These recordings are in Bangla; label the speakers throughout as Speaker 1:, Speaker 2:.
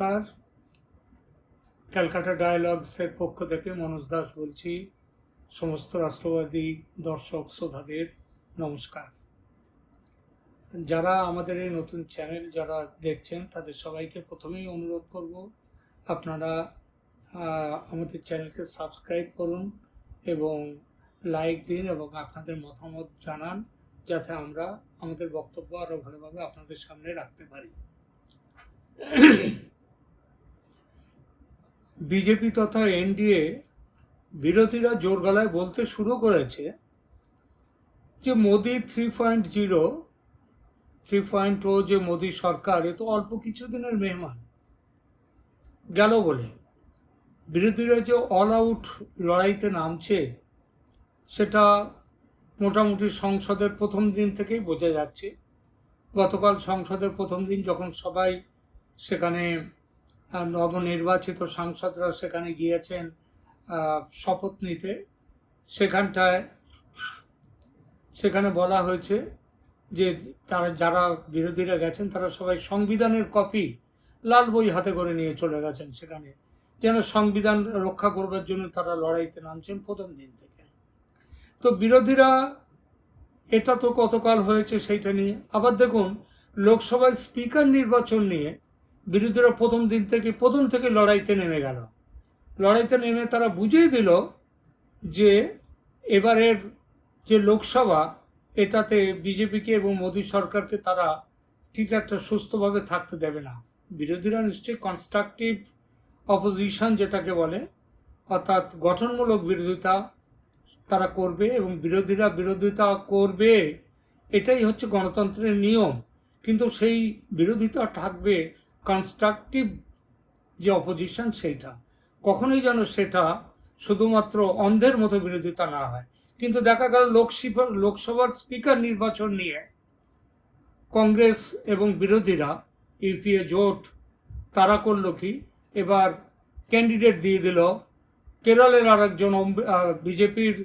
Speaker 1: নমস্কার। ক্যালকাটা ডায়ালগসের পক্ষ থেকে মনোজ দাস বলছি, সমস্ত রাষ্ট্রবাদী দর্শক শ্রোতাদের নমস্কার। যারা আমাদের এই নতুন চ্যানেল যারা দেখছেন, তাদের সবাইকে প্রথমেই অনুরোধ করব, আপনারা আমাদের চ্যানেলকে সাবস্ক্রাইব করুন এবং লাইক দিন এবং আপনাদের মতামত জানান, যাতে আমরা আমাদের বক্তব্য আরও ভালোভাবে আপনাদের সামনে রাখতে পারি। বিজেপি তথা এনডিএ বিরোধীরা জোর গলায় বলতে শুরু করেছে যে Modi three point zero three point ও যে মোদি সরকার, এ তো অল্প কিছুদিনের মেহমান। গেল বলে। বিরোধীরা যে অল আউট লড়াইতে নামছে, সেটা মোটামুটি সংসদের প্রথম দিন থেকেই বোঝা যাচ্ছে। গতকাল সংসদের প্রথম দিন যখন সবাই সেখানে নবনির্বাচিত সাংসদরা সেখানে গিয়েছেন শপথ নিতে। সেখানটায়, সেখানে বলা হয়েছে যে তারা যারা বিরোধীরা গেছেন, তারা সবাই সংবিধানের কপি লাল বই হাতে করে নিয়ে চলে গেছেন সেখানে। যেন সংবিধান রক্ষা করবার জন্য তারা লড়াইতে নামছেন প্রথম দিন থেকে। তো বিরোধীরা, এটা তো কতকাল হয়েছে সেইটা নিয়ে, আবার দেখুন, লোকসভায় স্পিকার নির্বাচন নিয়ে বিরোধীরা প্রথম দিন থেকে, প্রথম থেকে লড়াইতে নেমে গেল। লড়াইতে নেমে তারা বুঝিয়ে দিল যে এবারের যে লোকসভা, এটাতে বিজেপিকে এবং মোদী সরকারকে তারা ঠিক একটা সুস্থভাবে থাকতে দেবে না। বিরোধীরা নিশ্চয়ই কনস্ট্রাকটিভ অপোজিশন যেটাকে বলে, অর্থাৎ গঠনমূলক বিরোধিতা তারা করবে এবং বিরোধীরা বিরোধিতা করবে, এটাই হচ্ছে গণতন্ত্রের নিয়ম। কিন্তু সেই বিরোধিতা থাকবে কনস্ট্রাকটিভ যে অপোজিশন সেইটা কখনোই যেন সেটা শুধুমাত্র অন্ধের মতো বিরোধিতা না হয়। কিন্তু দেখা গেল লোকসভা লোকসভার স্পিকার নির্বাচন নিয়ে কংগ্রেস এবং বিরোধীরা ইউপিএ জোট, তারা করল কি? এবার ক্যান্ডিডেট দিয়ে দিল কেরলের আরেকজন বিজেপির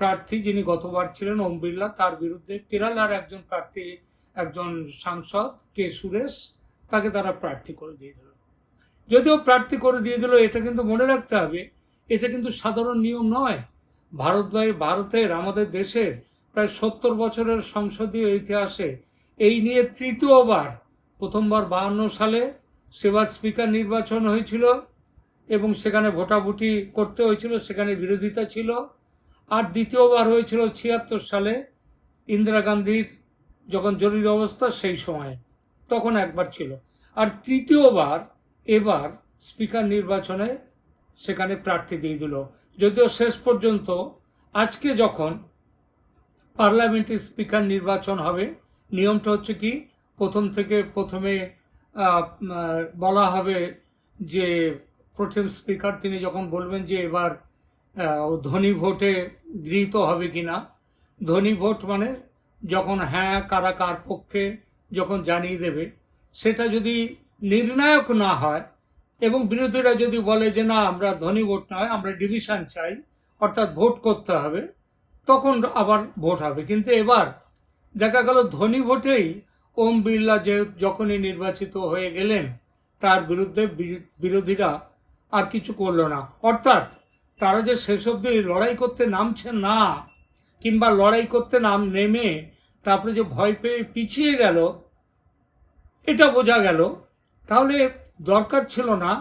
Speaker 1: প্রার্থী যিনি গতবার ছিলেন ওম বিড়লা, তার বিরুদ্ধে কেরালার একজন প্রার্থী, একজন সাংসদ কে সুরেশ তাকে তারা প্রার্থী করে দিয়ে দিল। যদিও প্রার্থী করে দিয়ে দিল, এটা কিন্তু মনে রাখতে হবে, এটা কিন্তু সাধারণ নিয়ম নয়। ভারত ভারতের আমাদের দেশের প্রায় সত্তর বছরের সংসদীয় ইতিহাসে এই নিয়ে তৃতীয়বার, প্রথমবার বাহান্ন সালে সেবার স্পিকার নির্বাচন হয়েছিল এবং সেখানে ভোটাভুটি করতে হয়েছিল, সেখানে বিরোধিতা ছিল। আর দ্বিতীয়বার হয়েছিল ছিয়াত্তর সালে ইন্দিরা গান্ধীর যখন জরুরি অবস্থা, সেই সময়ে তখন একবার ছিল। আর তৃতীয়বার এবার স্পিকার নির্বাচনে সেখানে প্রার্থী দিয়ে দিল। যদিও শেষ পর্যন্ত আজকে যখন পার্লামেন্টের স্পিকার নির্বাচন হবে, নিয়মটা হচ্ছে কি, প্রথম থেকে প্রথমে বলা হবে যে প্রথম স্পিকার তিনি যখন বলবেন যে এবার ধনী ভোটে গৃহীত হবে কিনা। ধনী ভোট মানে যখন হ্যাঁ কারা কার পক্ষে যখন জানিয়ে দেবে, সেটা যদি নির্ণায়ক না হয় এবং বিরোধীরা যদি বলে যে না, আমরা ধনী ভোট নয়, আমরা ডিভিশন চাই, অর্থাৎ ভোট করতে হবে, তখন আবার ভোট হবে। কিন্তু এবার দেখা গেল ধনী ভোটেই ওম বিড়লা যে যখনই নির্বাচিত হয়ে গেলেন, তার বিরুদ্ধে বিরোধীরা আর কিছু করল না। অর্থাৎ তারা যে শেষ অবধি লড়াই করতে নামছে না, কিংবা লড়াই করতে নাম, নেমে তারপরে যে ভয় পেয়ে পিছিয়ে গেল, এটা বোঝা গেল। তাহলে দরকার ছিল না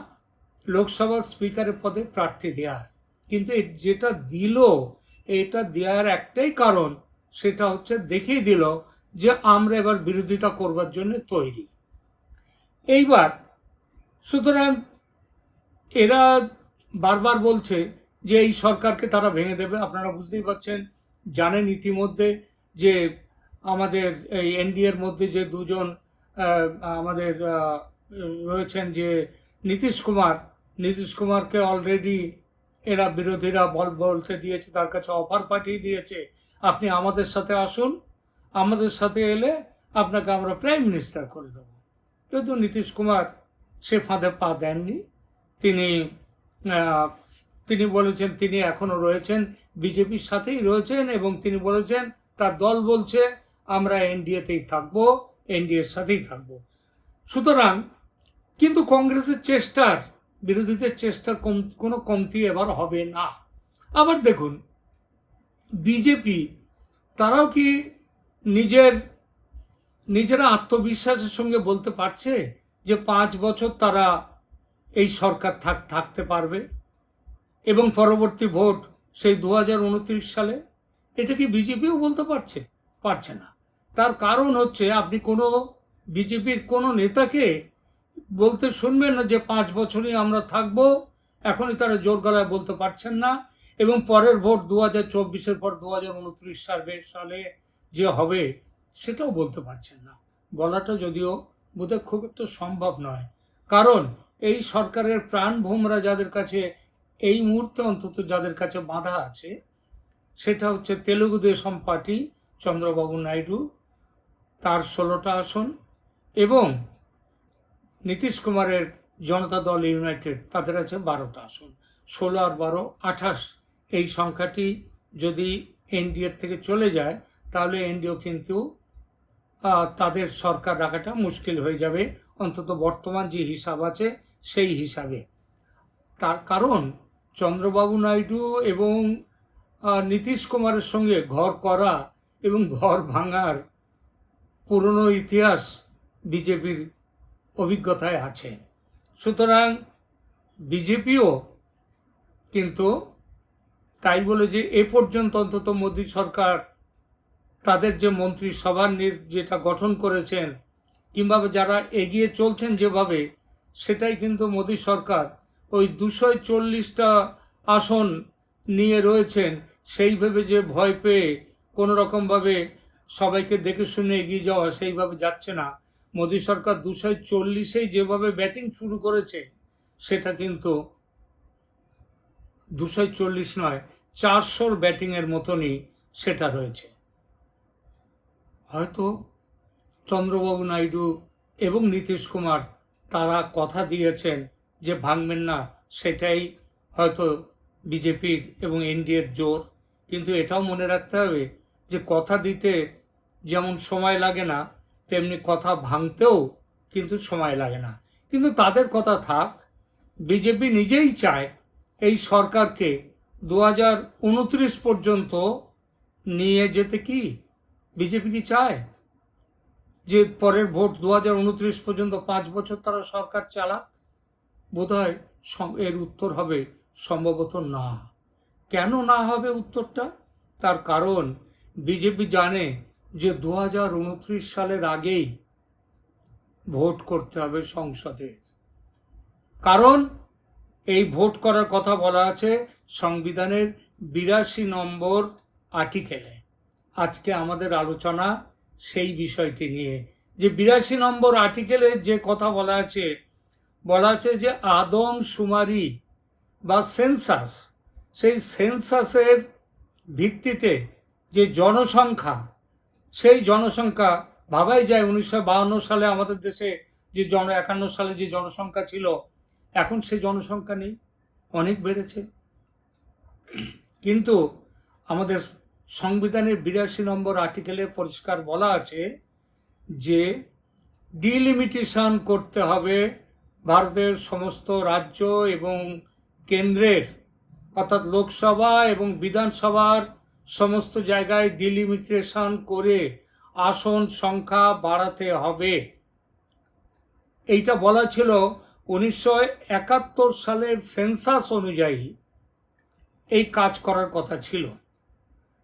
Speaker 1: লোকসভার স্পিকারের পদে প্রার্থী দেওয়ার কিন্তু যেটা দিল, এটা দেওয়ার একটাই কারণ, সেটা হচ্ছে দেখিয়ে দিল যে আমরা এবার বিরোধিতা করবার জন্য তৈরি। এইবার সুতরাং এরা বারবার বলছে যে এই সরকারকে তারা ভেঙে দেবে। আপনারা বুঝতেই পারছেন, জানেন ইতিমধ্যে যে আমাদের এই এনডিএর মধ্যে যে দুজন আমাদের রয়েছেন যে নীতিশ কুমার, নীতিশ কুমারকে অলরেডি এরা বিরোধীরা বল, বলতে দিয়েছে, তার কাছে অফার পাঠিয়ে দিয়েছে। আপনি আমাদের সাথে আসুন, আমাদের সাথে এলে আপনাকে আমরা প্রাইম মিনিস্টার করে দেবো। যদিও নীতিশ কুমার সে ফাঁদে পা দেননি। তিনি তিনি বলেছেন, তিনি এখনও রয়েছেন, বিজেপির সাথেই রয়েছেন এবং তিনি বলেছেন, তার দল বলছে আমরা এনডিএতেই থাকব এনডিএর সাথেই থাকব। সুতরাং কিন্তু কংগ্রেসের চেষ্টার, বিরোধীদের চেষ্টার কম, কোনো কমতি এবার হবে না। আবার দেখুন বিজেপি তারাও কি নিজের, নিজেরা আত্মবিশ্বাসের সঙ্গে বলতে পারছে যে পাঁচ বছর তারা এই সরকার থাক, থাকতে পারবে? এবং পরবর্তী ভোট সেই দু হাজার উনত্রিশ সালে, এটা কি বিজেপিও বলতে পারছে? পারছে না। তার কারণ হচ্ছে আপনি কোনো বিজেপির কোনো নেতাকে বলতে শুনবেন না যে পাঁচ বছরই আমরা থাকব, এখনই তারা জোর গলায় বলতে পারছেন না। এবং পরের ভোট দু হাজার চব্বিশের পর দু হাজার উনত্রিশ সালে সালে যে হবে, সেটাও বলতে পারছেন না। বলাটা যদিও বোধহয় খুব একটা সম্ভব নয়। কারণ এই সরকারের প্রাণভোমরা যাদের কাছে, এই মুহূর্তে অন্তত যাদের কাছে বাধা আছে, সেটা হচ্ছে তেলুগু দেশম পার্টি, চন্দ্রবাবু নাইডু। তার ষোলোটা আসন এবং নীতিশ কুমারের জনতা দল ইউনাইটেড, তাদের আছে বারোটা আসন। ষোলো আর বারো, আঠাশ, এই সংখ্যাটি যদি এনডিএর থেকে চলে যায়, তাহলে এনডিও কিন্তু তাদের সরকার রাখাটা মুশকিল হয়ে যাবে। অন্তত বর্তমান যে হিসাব আছে, সেই হিসাবে। তার কারণ, চন্দ্রবাবু নাইডু এবং নীতিশ কুমারের সঙ্গে ঘর করা এবং ঘর ভাঙার পুরনো ইতিহাস বিজেপির অভিজ্ঞতায় আছে। সুতরাং বিজেপিও কিন্তু তাই বলে যে এ পর্যন্ত অন্তত মোদী সরকার তাদের যে মন্ত্রিসভার নির- যেটা গঠন করেছেন কিংবা যারা এগিয়ে চলছেন যেভাবে, সেটাই কিন্তু মোদী সরকার ওই দুশো চল্লিশটা আসন নিয়ে রয়েছেন সেইভাবে যে ভয় পেয়ে কোনো রকমভাবে সবাইকে দেখে শুনে এগিয়ে যাওয়া সেইভাবে যাচ্ছে না। মোদী সরকার দুশো চল্লিশেই যেভাবে ব্যাটিং শুরু করেছে, সেটা কিন্তু দুশো চল্লিশ নয়, চারশোর ব্যাটিংয়ের মতনই সেটা রয়েছে। হয়তো চন্দ্রবাবু নাইডু এবং নীতিশ কুমার তারা কথা দিয়েছেন যে ভাঙবেন না, সেটাই হয়তো বিজেপির এবং এনডিএর জোর। কিন্তু এটাও মনে রাখতে হবে যে কথা দিতে যেমন সময় লাগে না, তেমনি কথা ভাঙতেও কিন্তু সময় লাগে না। কিন্তু তাদের কথা থাক, বিজেপি নিজেই চায় এই সরকারকে দু হাজার উনত্রিশ পর্যন্ত নিয়ে যেতে কি? বিজেপি কি চায়? যে পরের ভোট দু হাজার উনত্রিশ পর্যন্ত পাঁচ বছর তারা সরকার চালাক, বোধহয় এর উত্তর হবে সম্ভবত না। কেন না হবে উত্তরটা? তার কারণ বিজেপি জানে যে দু হাজার উনত্রিশ সালের আগেই ভোট করতে হবে সংসদে। কারণ এই ভোট করার কথা বলা আছে সংবিধানের বিরাশি নম্বর আর্টিকেলে। আজকে আমাদের আলোচনা সেই বিষয়টি নিয়ে। যে বিরাশি নম্বর আর্টিকেলে যে কথা বলা আছে বলা আছে যে আদম শুমারি বা সেন্সাস, সেই সেন্সাসের ভিত্তিতে যে জনসংখ্যা সেই জনসংখ্যা ভাবাই যায় উনিশশো সালে আমাদের দেশে যে জন একান্ন সালে যে জনসংখ্যা ছিল, এখন সে জনসংখ্যা নেই, অনেক বেড়েছে। কিন্তু আমাদের সংবিধানের বিরাশি নম্বর আর্টিকেলে পরিষ্কার বলা আছে যে ডিলিমিটেশন করতে হবে ভারতের সমস্ত রাজ্য এবং কেন্দ্রের, অর্থাৎ লোকসভা এবং বিধানসভার সমস্ত জায়গায় ডিলিমিটেশন করে আসন সংখ্যা বাড়াতে হবে। এইটা বলা ছিল উনিশশো একাত্তর সালের সেন্সাস অনুযায়ী এই কাজ করার কথা ছিল,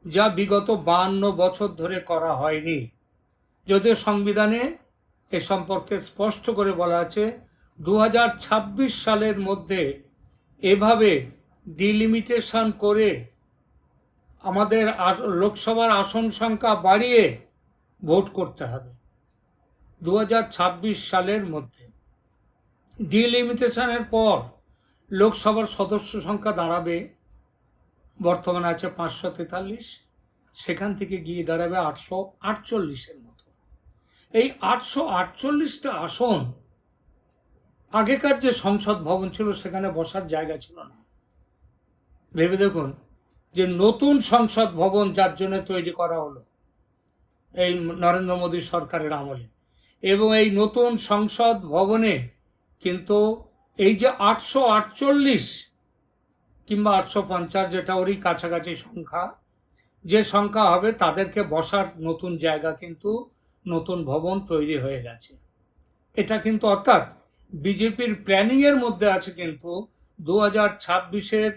Speaker 1: যা বিগত বাহান্ন বছর ধরে করা হয়নি। যদিও সংবিধানে এ সম্পর্কে স্পষ্ট করে বলা আছে দু হাজার ছাব্বিশ সালের মধ্যে এভাবে ডিলিমিটেশন করে আমাদের লোকসভার আসন সংখ্যা বাড়িয়ে ভোট করতে হবে। দু হাজার ছাব্বিশ সালের মধ্যে। ডিলিমিটেশনের পর লোকসভার সদস্য সংখ্যা দাঁড়াবে, বর্তমানে আছে পাঁচশো তেতাল্লিশ। সেখান থেকে গিয়ে দাঁড়াবে আটশো আটচল্লিশের মতো। এই আটশো আটচল্লিশটা আসন আগেকার যে সংসদ ভবন ছিল সেখানে বসার জায়গা ছিল না। ভেবে দেখুন যে নতুন সংসদ ভবন যার জন্য তৈরি করা হলো, এই নরেন্দ্র মোদী সরকারের আমলে। এবং এই নতুন সংসদ ভবনে কিন্তু এই যে আটশো আটচল্লিশ কিংবা আটশো পঞ্চাশ যেটা ওরই কাছাকাছি সংখ্যা, যে সংখ্যা হবে তাদেরকে বসার নতুন জায়গা কিন্তু নতুন ভবন তৈরি হয়ে গেছে। এটা কিন্তু অর্থাৎ বিজেপির প্ল্যানিংয়ের মধ্যে আছে কিন্তু দু হাজার ছাব্বিশের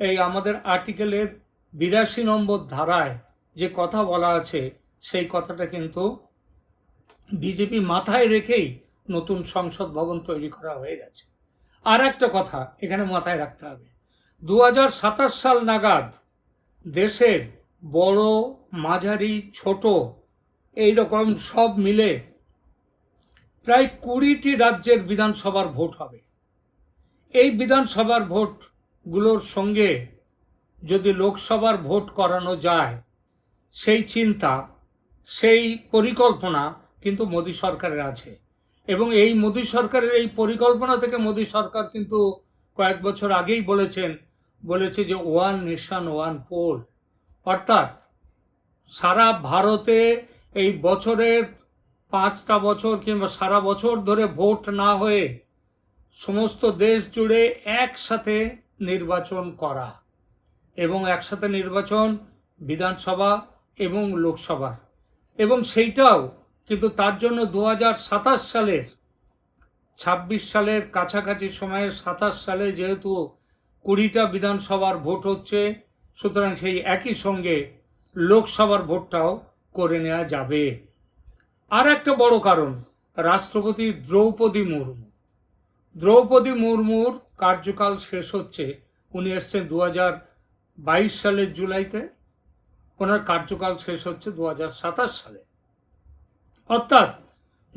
Speaker 1: এই আমাদের আর্টিকেলের বিরাশি নম্বর ধারায় যে কথা বলা আছে, সেই কথাটা কিন্তু বিজেপি মাথায় রেখেই নতুন সংসদ ভবন তৈরি করা হয়ে গেছে। আর একটা কথা এখানে মাথায় রাখতে হবে। দু হাজার সাতাশ সাল নাগাদ দেশের বড়, মাঝারি, ছোট এই রকম সব মিলে প্রায় কুড়িটি রাজ্যের বিধানসভার ভোট হবে। এই বিধানসভার ভোটগুলোর সঙ্গে যদি লোকসভার ভোট করানো যায়, সেই চিন্তা, সেই পরিকল্পনা কিন্তু মোদী সরকারের আছে। এবং এই মোদী সরকারের এই পরিকল্পনা থেকে মোদী সরকার কিন্তু কয়েক বছর আগেই বলেছেন, বলেছে যে ওয়ান নেশন, ওয়ান পোল। অর্থাৎ সারা ভারতে এই বছরের পাঁচটা বছর কিংবা সারা বছর ধরে ভোট না হয়ে সমস্ত দেশ জুড়ে একসাথে নির্বাচন করা। এবং একসাথে নির্বাচন, বিধানসভা এবং লোকসভার এবং সেইটাও কিন্তু তার জন্য দু হাজার সাতাশ সালের, ছাব্বিশ সালের কাছাকাছি সময়ে সাতাশ সালে যেহেতু কুড়িটা বিধানসভার ভোট হচ্ছে, সুতরাং সেই একই সঙ্গে লোকসভার ভোটটাও করে নেওয়া যাবে। আর একটা বড় কারণ, রাষ্ট্রপতি দ্রৌপদী মুর্মু। দ্রৌপদী মুর্মুর কার্যকাল শেষ হচ্ছে, উনি এসছেন দু বাইশ সালের জুলাইতে ওনার কার্যকাল শেষ হচ্ছে দু হাজার সাতাশ সালে। অর্থাৎ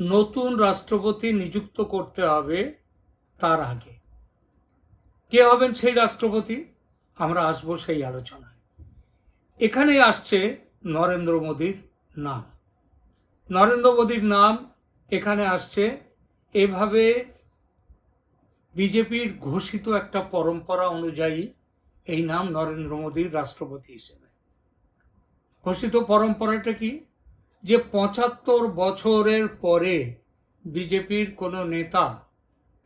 Speaker 1: নতুন রাষ্ট্রপতি নিযুক্ত করতে হবে তার আগে। কে হবেন সেই রাষ্ট্রপতি? আমরা আসব সেই আলোচনায়। এখানে আসছে নরেন্দ্র মোদীর নাম। নরেন্দ্র মোদীর নাম এখানে আসছে এভাবে বিজেপির ঘোষিত একটা পরম্পরা অনুযায়ী এই নাম নরেন্দ্র মোদীর রাষ্ট্রপতি হিসেবে। ঘোষিত পরম্পরাটা কি? যে পঁচাত্তর বছরের পরে বিজেপির কোনো নেতা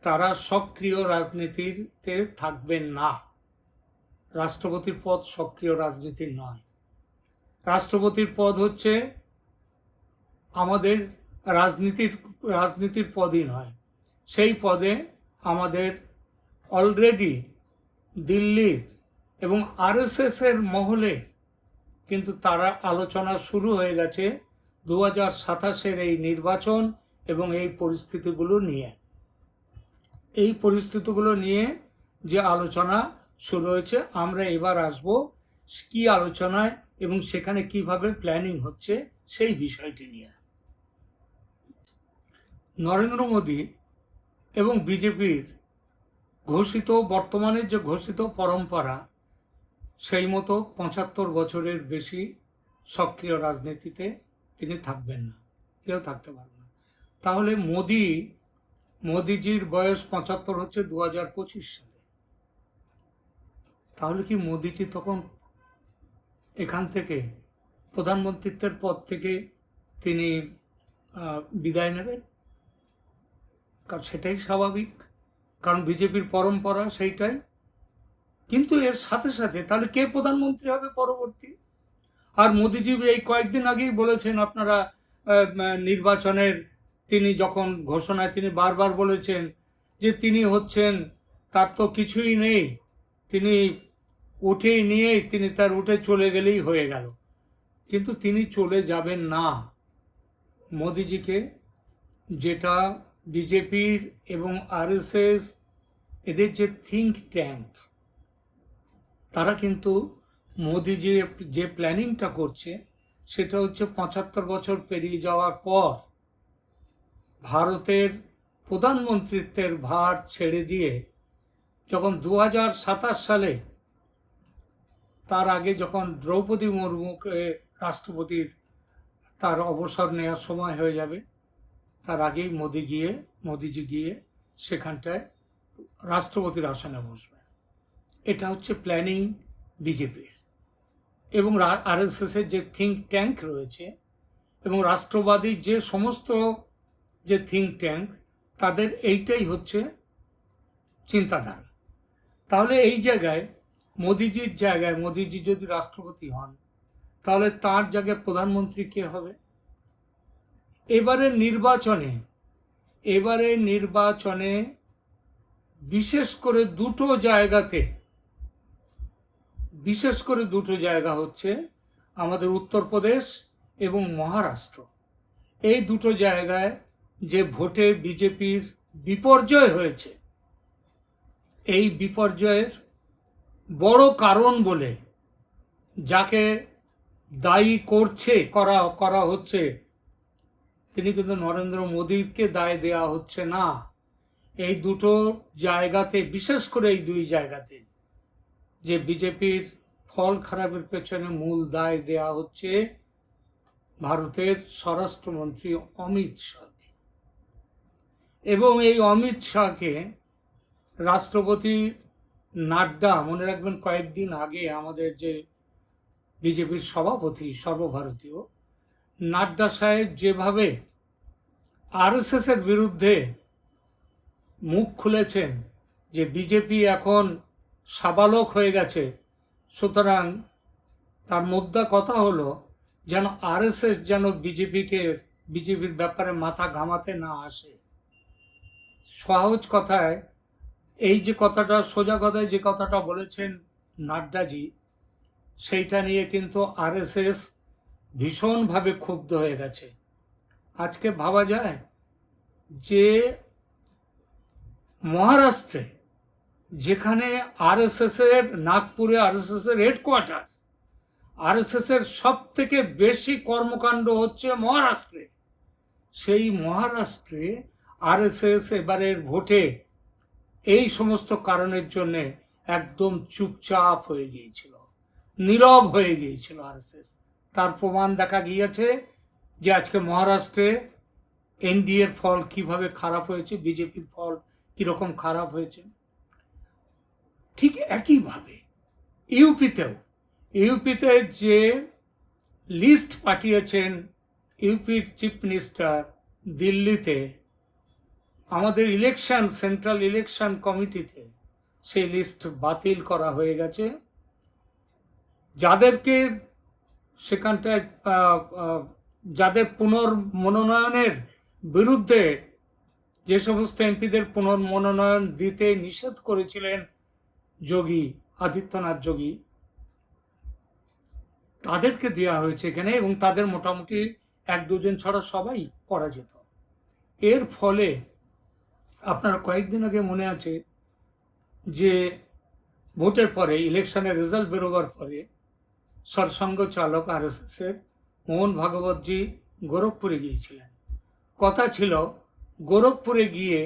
Speaker 1: তারা সক্রিয় রাজনীতিতে থাকবেন না। রাষ্ট্রপতির পদ সক্রিয় রাজনীতির নয়। রাষ্ট্রপতির পদ হচ্ছে আমাদের রাজনীতির রাজনীতির পদই নয়। সেই পদে আমাদের অলরেডি দিল্লির এবং আরএসএস এর মহলে কিন্তু তারা আলোচনা শুরু হয়ে গেছে দু হাজার সাতাশের এই নির্বাচন এবং এই পরিস্থিতিগুলো নিয়ে। এই পরিস্থিতিগুলো নিয়ে যে আলোচনা শুরু হয়েছে, আমরা এবার আসব কি আলোচনায় এবং সেখানে কীভাবে প্ল্যানিং হচ্ছে সেই বিষয়টি নিয়ে। নরেন্দ্র মোদী এবং বিজেপির ঘোষিত, বর্তমানের যে ঘোষিত পরম্পরা সেই মতো পঁচাত্তর বছরের বেশি সক্রিয় রাজনীতিতে তিনি থাকবেন না, কেউ থাকতে পারবে না। তাহলে মোদি, মোদিজির বয়স পঁচাত্তর হচ্ছে দু হাজার পঁচিশ সালে। তাহলে কি মোদিজি তখন এখান থেকে প্রধানমন্ত্রিত্বের পদ থেকে তিনি বিদায় নেবেন? কারণ সেটাই স্বাভাবিক। কারণ বিজেপির পরম্পরা সেইটাই। কিন্তু এর সাথে সাথে তাহলে কে প্রধানমন্ত্রী হবে পরবর্তী? আর মোদিজি এই কয়েকদিন আগেই বলেছেন আপনারা নির্বাচনের তিনি যখন ঘোষণায় তিনি বারবার বলেছেন যে তিনি হচ্ছেন, তার তো কিছুই নেই। তিনি উঠেই নিয়েই তিনি তার উঠে চলে গেলেই হয়ে গেল। কিন্তু তিনি চলে যাবেন না। মোদিজিকে যেটা বিজেপির এবং আরএসএস এদের যে থিঙ্ক ট্যাঙ্ক তারা কিন্তু মোদি যে যে প্ল্যানিংটা করছে, সেটা হচ্ছে পঁচাত্তর বছর পেরিয়ে যাওয়ার পর ভারতের প্রধানমন্ত্রিত্বের ভার ছেড়ে দিয়ে যখন দু হাজার সাতাশ সালে তার আগে যখন দ্রৌপদী মুর্মুকে রাষ্ট্রপতির তার অবসর নেওয়ার সময় হয়ে যাবে, তার আগেই মোদি গিয়ে, মোদিজি গিয়ে সেখানটায় রাষ্ট্রপতির আসনে বসবেন এটা হচ্ছে প্ল্যানিং বিজেপির। এবং আর আরএসএসের যে থিঙ্ক ট্যাঙ্ক রয়েছে, এবং রাষ্ট্রবাদী যে সমস্ত যে থিঙ্ক ট্যাঙ্ক তাদের এইটাই হচ্ছে চিন্তাধারা। তাহলে এই জায়গায়, মোদিজির জায়গায়, মোদিজি যদি রাষ্ট্রপতি হন, তাহলে তার জায়গায় প্রধানমন্ত্রী কে হবে? এবারের নির্বাচনে, এবারে নির্বাচনে বিশেষ করে দুটো জায়গাতে বিশেষ করে দুটো জায়গা হচ্ছে আমাদের উত্তরপ্রদেশ এবং মহারাষ্ট্র। এই দুটো জায়গায় যে ভোটে বিজেপির বিপর্যয় হয়েছে, এই বিপর্যয়ের বড় কারণ বলে যাকে দায়ী করছে, করা করা হচ্ছে, তিনি কিন্তু নরেন্দ্র মোদীকে দায় দেওয়া হচ্ছে না। এই দুটো জায়গাতে, বিশেষ করে এই দুই জায়গাতে যে বিজেপির ফল খারাপের পেছনে মূল দায় দেয়া হচ্ছে ভারতের স্বরাষ্ট্রমন্ত্রী অমিত শাহকে। এবং এই অমিত শাহকে রাষ্ট্রপতি নাড্ডা, মনে রাখবেন কয়েকদিন আগে আমাদের যে বিজেপির সভাপতি সর্বভারতীয়, নাড্ডা সাহেব যেভাবে আরএসএস এর বিরুদ্ধে মুখ খুলেছেন যে বিজেপি এখন সাবালক হয়ে গেছে। সুতরাং তার মুদ্রা কথা হলো, যেন আরএসএস যেন বিজেপিকে, বিজেপির ব্যাপারে মাথা ঘামাতে না আসে। সহজ কথায়, এই যে কথাটা, সোজা কথায় যে কথাটা বলেছেন নাড্ডাজি, সেইটা নিয়ে কিন্তু আরএসএস ভীষণভাবে ক্ষুব্ধ হয়ে গেছে। আজকে ভাবা যায় যে মহারাষ্ট্রে যেখানে আরএসএস এর নাগপুরে আরএসএস এর হেডকোয়ার্টার আরএসএস এর সব থেকে বেশি কর্মকাণ্ড হচ্ছে মহারাষ্ট্রে। সেই মহারাষ্ট্রে আরএসএস এবারের ভোটে এই সমস্ত কারণের জন্য একদম চুপচাপ হয়ে গিয়েছিল, নীরব হয়ে গিয়েছিল আরএসএস। তার প্রমাণ দেখা গিয়েছে যে আজকে মহারাষ্ট্রে এনডিএর ফল কীভাবে খারাপ হয়েছে, বিজেপির ফল কীরকম খারাপ হয়েছে। ঠিক একইভাবে ইউপিতেও, ইউপিতে যে লিস্ট পাঠিয়েছেন ইউপির চিফ মিনিস্টার দিল্লিতে, আমাদের ইলেকশন, সেন্ট্রাল ইলেকশন কমিটিতে সেই লিস্ট বাতিল করা হয়ে গেছে। যাদেরকে সেখানটায় যাদের পুনর্মনোনয়নের বিরুদ্ধে যে সমস্ত এমপিদের পুনর্মনোনয়ন দিতে নিষেধ করেছিলেন যোগী, আদিত্যনাথ যোগী, তাদেরকে দেওয়া হয়েছে এখানে এবং তাদের মোটামুটি এক দুজন ছাড়া সবাই পরাজিত এর ফলে আপনার কয়েকদিন আগে মনে আছে যে ভোটের পরে, ইলেকশনের রেজাল্ট বেরোবার পরে সরসঙ্গ চালক আর এর মোহন ভাগবতজি গোরখপুরে গিয়েছিলেন। কথা ছিল, গোরখপুরে গিয়ে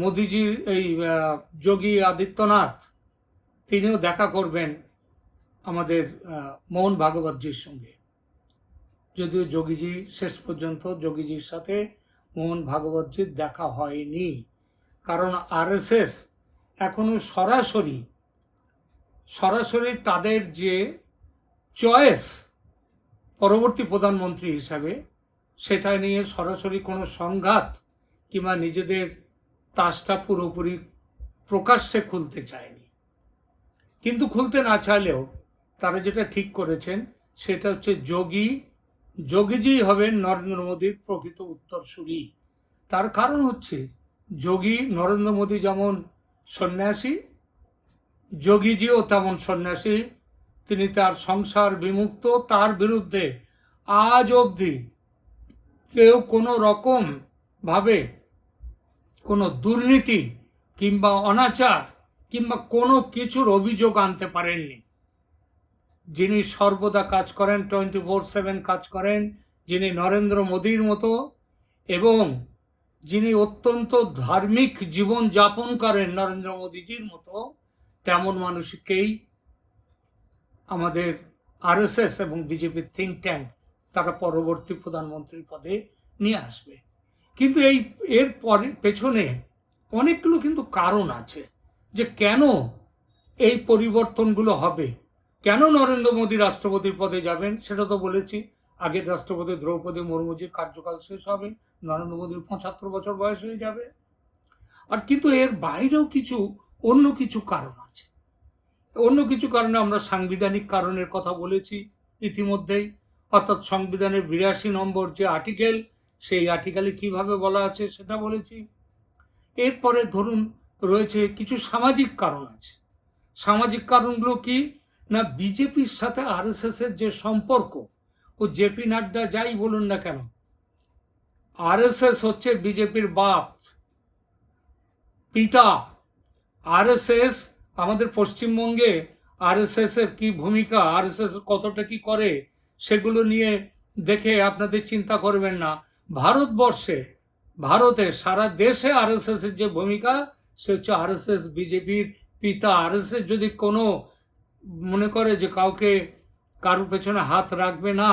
Speaker 1: মোদিজির এই যোগী আদিত্যনাথ, তিনিও দেখা করবেন আমাদের মোহন ভাগবতজির সঙ্গে। যদিও যোগীজি শেষ পর্যন্ত যোগীজির সাথে মোহন ভাগবতজির দেখা হয়নি। কারণ আরএসএস এখনও সরাসরি সরাসরি তাদের যে চয়েস পরবর্তী প্রধানমন্ত্রী হিসাবে, সেটা নিয়ে সরাসরি কোনো সংঘাত কিংবা নিজেদের তাসটা পুরোপুরি প্রকাশ্যে খুলতে চায়নি। কিন্তু খুলতে না চাইলেও তারা যেটা ঠিক করেছেন, সেটা হচ্ছে যোগী, যোগীজি হবেন নরেন্দ্র মোদীর প্রকৃত উত্তরসূরি। তার কারণ হচ্ছে যোগী, নরেন্দ্র মোদী যেমন সন্ন্যাসী, যোগীজিও তেমন সন্ন্যাসী, তিনি তার সংসার বিমুক্ত, তার বিরুদ্ধে আজ অবধি কেউ কোনো রকম ভাবে কোনো দুর্নীতি কিংবা অনাচার কিংবা কোনো কিছুর অভিযোগ আনতে পারেননি। যিনি সর্বদা কাজ করেন, টোয়েন্টি ফোর সেভেন কাজ করেন, যিনি নরেন্দ্র মোদীর মতো এবং যিনি অত্যন্ত ধার্মিক জীবন যাপন করেন নরেন্দ্র মোদীজির মতো, তেমন মানুষকেই আমাদের আরএসএস এবং বিজেপির থিঙ্ক ট্যাঙ্ক তারা পরবর্তী প্রধানমন্ত্রীর পদে নিয়ে আসবে। কিন্তু এই এর পরে, পেছনে অনেকগুলো কিন্তু কারণ আছে যে কেন এই পরিবর্তনগুলো হবে। কেন নরেন্দ্র মোদী রাষ্ট্রপতির পদে যাবেন, সেটা তো বলেছি। আগের রাষ্ট্রপতি দ্রৌপদী মুর্মুজির কার্যকাল শেষ হবে, নরেন্দ্র মোদীর পঁচাত্তর বছর বয়স হয়ে যাবে। আর কিন্তু এর বাইরেও কিছু, অন্য কিছু কারণ আছে। অন্য কিছু কারণে আমরা সাংবিধানিক কারণের কথা বলেছি ইতিমধ্যেই। অর্থাৎ সংবিধানের বিরাশি নম্বর যে আর্টিকেল সেই আর্টিকেলে কীভাবে বলা আছে সেটা বলেছি। এরপরে ধরুন রয়েছে কিছু সামাজিক কারণ আছে। সামাজিক কারণগুলো কি? না, বিজেপির সাথে আরএসএস এর যে সম্পর্ক, ও জেপি নাড্ডা যাই বলুন না কেন আরএসএস হচ্ছে বিজেপির বাপ, পিতা। আরএসএস আমাদের পশ্চিমবঙ্গে আরএসএস এর কি ভূমিকা আরএসএস কতটা কি করে, সেগুলো নিয়ে দেখে আপনাদের চিন্তা করবেন না। ভারতবর্ষে, ভারতে সারা দেশে আরএসএস এর যে ভূমিকা, সে হচ্ছে আরএসএস বিজেপির পিতা। আরএসএস যদি কোনো মনে করে যে কাউকে কারোর পেছনে হাত রাখবে না,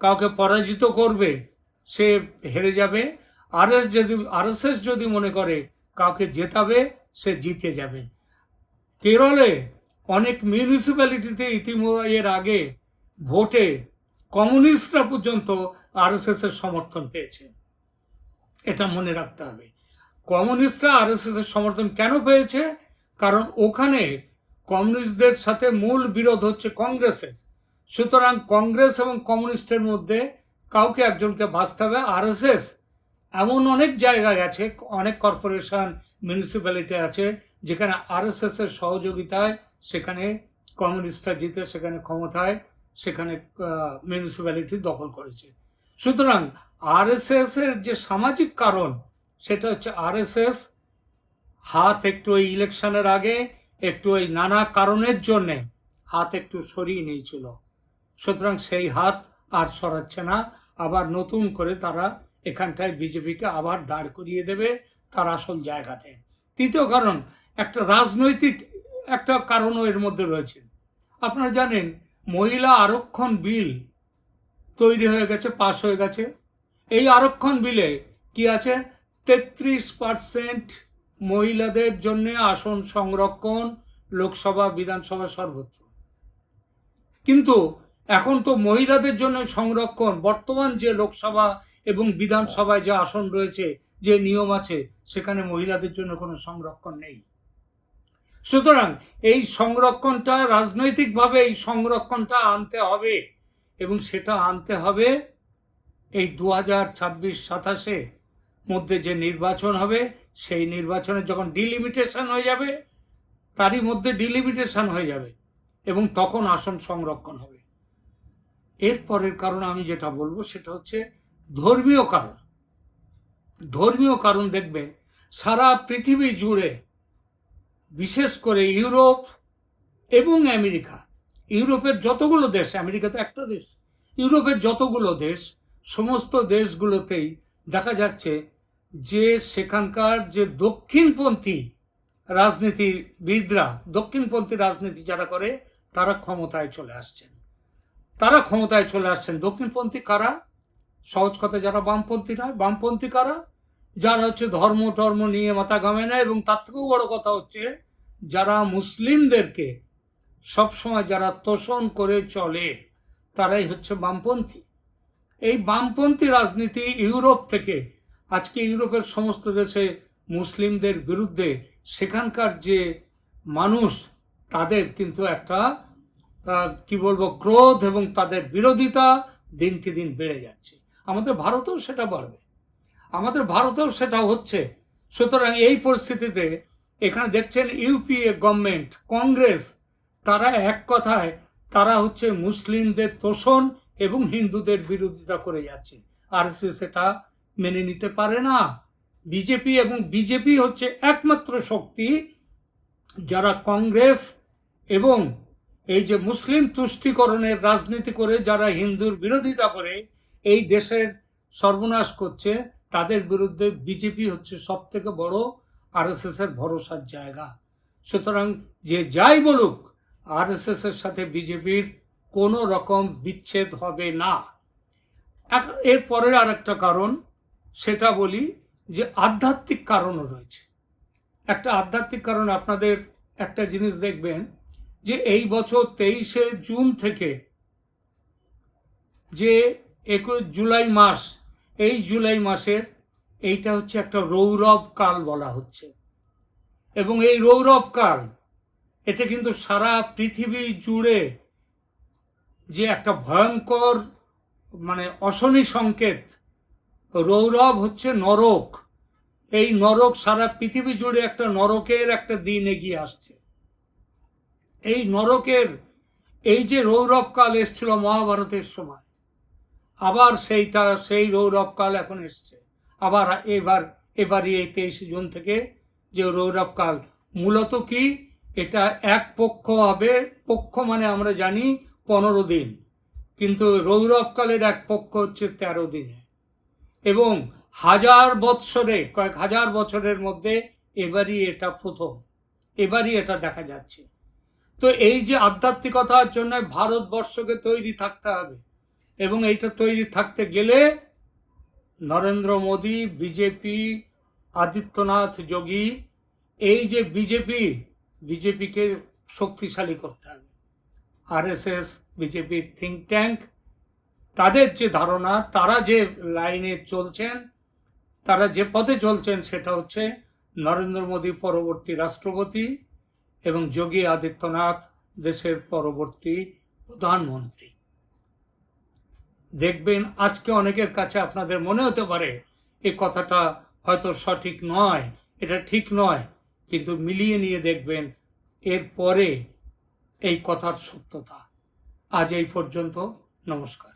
Speaker 1: কাউকে পরাজিত করবে, সে হেরে যাবে। আরএস যদি আরএসএস যদি মনে করে কাউকে জেতাবে, সে জিতে যাবে। কেরলে অনেক মিউনিসিপ্যালিটিতে ইতিমধ্যে এর আগে ভোটে কমিউনিস্টরা পর্যন্ত আরএসএস এর সমর্থন পেয়েছে। এটা মনে রাখতে হবে। কমিউনিস্টরা আরএসএস এর সমর্থন কেন পেয়েছে? কারণ ওখানে কমিউনিস্টদের সাথে মূল বিরোধ হচ্ছে কংগ্রেসের। সুতরাং কংগ্রেস এবং কমিউনিস্টের মধ্যে কাউকে একজনকে বাঁচতে হবে। আরএসএস এমন অনেক জায়গায় আছে, অনেক কর্পোরেশন মিউনিসিপ্যালিটি আছে, যেখানে আরএসএস এর সহযোগিতায় সেখানে কমিউনিস্টরা জিতে, সেখানে ক্ষমতায়, সেখানে মিউনিসিপ্যালিটি দখল করেছে। সুতরাং আরএসএস এর যে সামাজিক কারণ, সেটা হচ্ছে আরএসএস হাত একটু ওই ইলেকশনের আগে, একটু ওই নানা কারণের জন্যে হাত একটু সরিয়ে নিয়েছিল। সুতরাং সেই হাত আর সরাচ্ছে না। আবার নতুন করে তারা এখানটায় বিজেপিকে আবার দাঁড় করিয়ে দেবে তার আসল জায়গাতে। তৃতীয় কারণ, একটা রাজনৈতিক একটা কারণও এর মধ্যে রয়েছে। আপনারা জানেন, মহিলা আরক্ষণ বিল তৈরি হয়ে গেছে, পাশ হয়ে গেছে। এই আরক্ষণ বিলে কি আছে? তেত্রিশ পার্সেন্ট মহিলাদের জন্য আসন সংরক্ষণ, লোকসভা বিধানসভা সর্বত্র। কিন্তু এখন তো মহিলাদের জন্য সংরক্ষণ, বর্তমান যে লোকসভা এবং বিধানসভায় যে আসন রয়েছে, যে নিয়ম আছে, সেখানে মহিলাদের জন্য কোনো সংরক্ষণ নেই। সুতরাং এই সংরক্ষণটা রাজনৈতিকভাবে এই সংরক্ষণটা আনতে হবে। এবং সেটা আনতে হবে এই দু হাজার ছাব্বিশ সাতাশে মধ্যে যে নির্বাচন হবে, সেই নির্বাচনে যখন ডিলিমিটেশন হয়ে যাবে, তারই মধ্যে ডিলিমিটেশন হয়ে যাবে এবং তখন আসন সংরক্ষণ হবে। এর পরের কারণ আমি যেটা বলব সেটা হচ্ছে ধর্মীয় কারণ। ধর্মীয় কারণ দেখবেন, সারা পৃথিবী জুড়ে বিশেষ করে ইউরোপ এবং আমেরিকা ইউরোপের যতগুলো দেশ, আমেরিকা তো একটা দেশ, ইউরোপের যতগুলো দেশ, সমস্ত দেশগুলোতেই দেখা যাচ্ছে যে সেখানকার যে দক্ষিণপন্থী রাজনীতিবিদরা, দক্ষিণপন্থী রাজনীতি যারা করে, তারা ক্ষমতায় চলে আসছেন। তারা ক্ষমতায় চলে আসছেন। দক্ষিণপন্থী কারা? সহজ কথা, যারা বামপন্থী নয় বামপন্থী কারা? যারা হচ্ছে ধর্ম টর্ম নিয়ে মাথা ঘামে না, এবং তার থেকেও বড় কথা হচ্ছে, যারা মুসলিমদেরকে সবসময় যারা তোষণ করে চলে, তারাই হচ্ছে বামপন্থী। এই বামপন্থী রাজনীতি ইউরোপ থেকে, আজকে ইউরোপের সমস্ত দেশে মুসলিমদের বিরুদ্ধে সেখানকার যে মানুষ, তাদের কিন্তু একটা কি বলব, ক্রোধ এবং তাদের বিরোধিতা দিনকে দিন বেড়ে যাচ্ছে। আমাদের ভারতেও সেটা বাড়বে। আমাদের ভারতেও সেটা হচ্ছে। সুতরাং এই পরিস্থিতিতে এখানে দেখছেন ইউপিএ গভর্নমেন্ট, কংগ্রেস তারা এক কথায়, তারা হচ্ছে মুসলিমদের তোষণ এবং হিন্দুদের বিরোধিতা করে যাচ্ছে। আর সে সেটা মেনে নিতে পারে না। বিজেপি এবং বিজেপি হচ্ছে একমাত্র শক্তি যারা কংগ্রেস এবং এই যে মুসলিম তুষ্টিকরণের রাজনীতি করে যারা হিন্দুর বিরোধিতা করে, এই দেশের সর্বনাশ করছে, তাদের বিরুদ্ধে বিজেপি হচ্ছে সব থেকে বড় আরএসএস এর ভরসার জায়গা। সুতরাং যে যাই বলুক আরএসএস এর সাথে বিজেপির কোনো রকম বিচ্ছেদ হবে না। এর পরের আর একটা কারণ, সেটা বলি যে আধ্যাত্মিক কারণও রয়েছে। একটা আধ্যাত্মিক কারণ আপনাদের একটা জিনিস দেখবেন যে এই বছর তেইশে জুন থেকে যে একুশ জুলাই মাস, এই জুলাই মাসের এইটা হচ্ছে একটা রৌরব কাল বলা হচ্ছে। এবং এই রৌরবকাল এটা কিন্তু সারা পৃথিবী জুড়ে যে একটা ভয়ঙ্কর মানে অশনি সংকেত, রৌরব হচ্ছে নরক। এই নরক সারা পৃথিবী জুড়ে একটা নরকের একটা দিন এগিয়ে আসছে। এই নরকের, এই যে রৌরবকাল এসছিল মহাভারতের সময়, আবার সেইটা, সেই রৌরবকাল এখন এসছে। আবার এবার, এবারই এই তেইশে জুন থেকে যে রৌরবকাল মূলত কি? এটা এক পক্ষ হবে, পক্ষ মানে আমরা জানি পনেরো দিন। কিন্তু রৌরবকালের এক পক্ষ হচ্ছে তেরো দিনে। এবং হাজার বৎসরে, কয়েক হাজার বছরের মধ্যে এবারই এটা প্রথম, এবারই এটা দেখা যাচ্ছে। তো এই যে আধ্যাত্মিকতার জন্য ভারতবর্ষকে তৈরি থাকতে হবে, এবং এইটা তৈরি থাকতে গেলে নরেন্দ্র মোদী, বিজেপি, আদিত্যনাথ যোগী, এই যে বিজেপি বিজেপিকে শক্তিশালী করতে হবে। আরএসএস বিজেপির থিঙ্ক ট্যাঙ্ক তাদের যে ধারণা, তারা যে লাইনে চলছেন, তারা যে পথে চলছেন, সেটা হচ্ছে নরেন্দ্র মোদী পরবর্তী রাষ্ট্রপতি এবং যোগী আদিত্যনাথ দেশের পরবর্তী প্রধানমন্ত্রী। দেখবেন আজকে অনেকের কাছে আপনাদের মনে হতে পারে এই কথাটা হয়তো সঠিক নয়, এটা ঠিক নয়। কিন্তু মিলিয়ে নিয়ে দেখবেন এর পরে এই কথার সত্যতা। আজ এই পর্যন্ত নমস্কার।